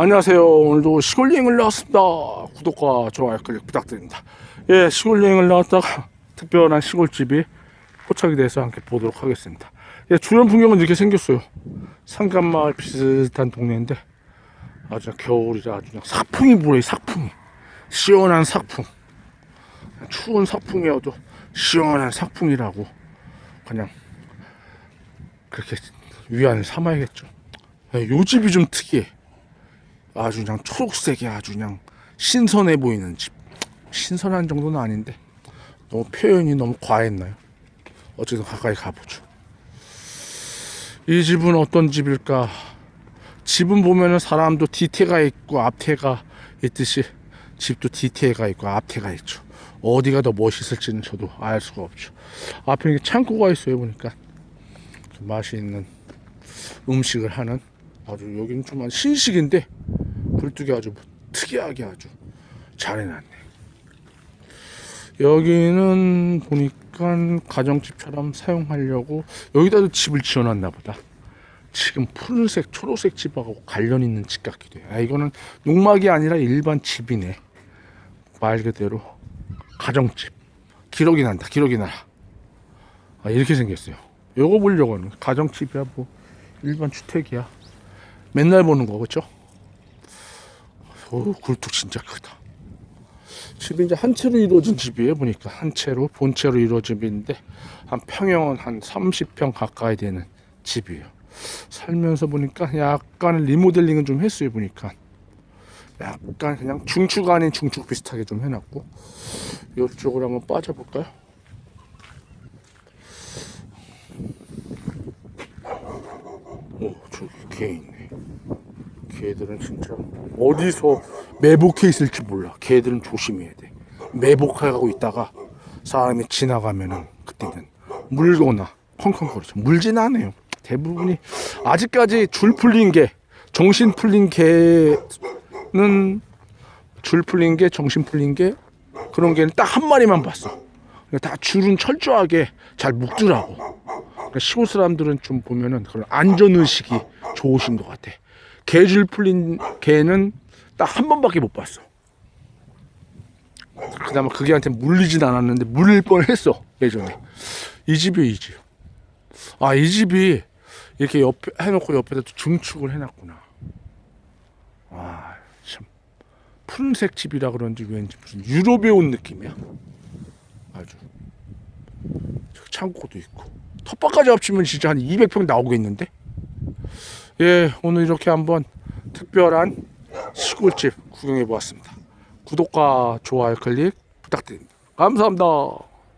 안녕하세요. 오늘도 시골 여행을 나왔습니다. 구독과 좋아요 클릭 부탁드립니다. 예, 시골 여행을 나왔다가 특별한 시골집이 포착이 돼서 함께 보도록 하겠습니다. 예, 주변 풍경은 이렇게 생겼어요. 상간마을 비슷한 동네인데 아주 겨울이라 아주 그냥 사풍이 불어요. 사풍이 시원한 사풍. 추운 사풍이어도 시원한 사풍이라고 그냥 그렇게 위안을 삼아야겠죠. 예, 요 집이 좀 특이해. 아주 그냥 초록색이 아주 그냥 신선해 보이는 집. 신선한 정도는 아닌데 너무 표현이 너무 과했나요? 어쨌든 가까이 가보죠. 이 집은 어떤 집일까? 집은 보면은 사람도 뒤태가 있고 앞태가 있듯이 집도 뒤태가 있고 앞태가 있죠. 어디가 더 멋있을지는 저도 알 수가 없죠. 앞에 이게 창고가 있어요 보니까 좀 맛이 있는 음식을 하는 아주 여기는 좀 신식인데 굴뚝이 아주 특이하게 아주 잘 해놨네. 여기는 보니까 가정집처럼 사용하려고 여기다도 집을 지어놨나 보다. 지금 푸른색, 초록색 집하고 관련 있는 집 같기도 해. 아, 이거는 농막이 아니라 일반 집이네. 말 그대로 가정집. 기록이 난다, 기록이 나. 아, 이렇게 생겼어요. 요거 보려고는 가정집이야, 뭐. 일반 주택이야. 맨날 보는 거, 그쵸? 오, 굴뚝 진짜 크다. 집이 이제 한 채로 이루어진 집이에요, 보니까. 한 채로, 본채로 이루어진 집인데, 한 평형은 한 30평 가까이 되는 집이에요. 살면서 보니까 약간 리모델링은 좀 했어요, 보니까. 약간 그냥 중축 아닌 중축 비슷하게 좀 해놨고, 이쪽으로 한번 빠져볼까요? 오, 저기 개 있네. 개들은 진짜 어디서 매복해 있을지 몰라. 개들은 조심해야 돼. 매복하고 있다가 사람이 지나가면은 그때는 물거나 컹컹거리죠. 물진 않아요. 대부분이 아직까지 줄 풀린 개, 정신 풀린 개는 줄 풀린 게, 정신 풀린 게 그런 개는 딱 한 마리만 봤어. 다 줄은 철저하게 잘 묶더라고. 그러니까 시골 사람들은 좀 보면은 그런 안전 의식이 좋으신 것 같아. 개줄 풀린 개는 딱 한 번밖에 못 봤어. 그나마 그 개한테 물리진 않았는데 물릴 뻔했어 예전에. 이 집이 이 집. 아 이 집이 이렇게 옆에 해놓고 옆에다 또 중축을 해놨구나. 아 참. 푸른색 집이라 그런지 왠지 무슨 유럽에 온 느낌이야. 아주. 저 창고도 있고. 텃밭까지 합치면 진짜 한 200평 나오겠는데? 예, 오늘 이렇게 한번 특별한 시골집 구경해 보았습니다. 구독과 좋아요 클릭 부탁드립니다. 감사합니다.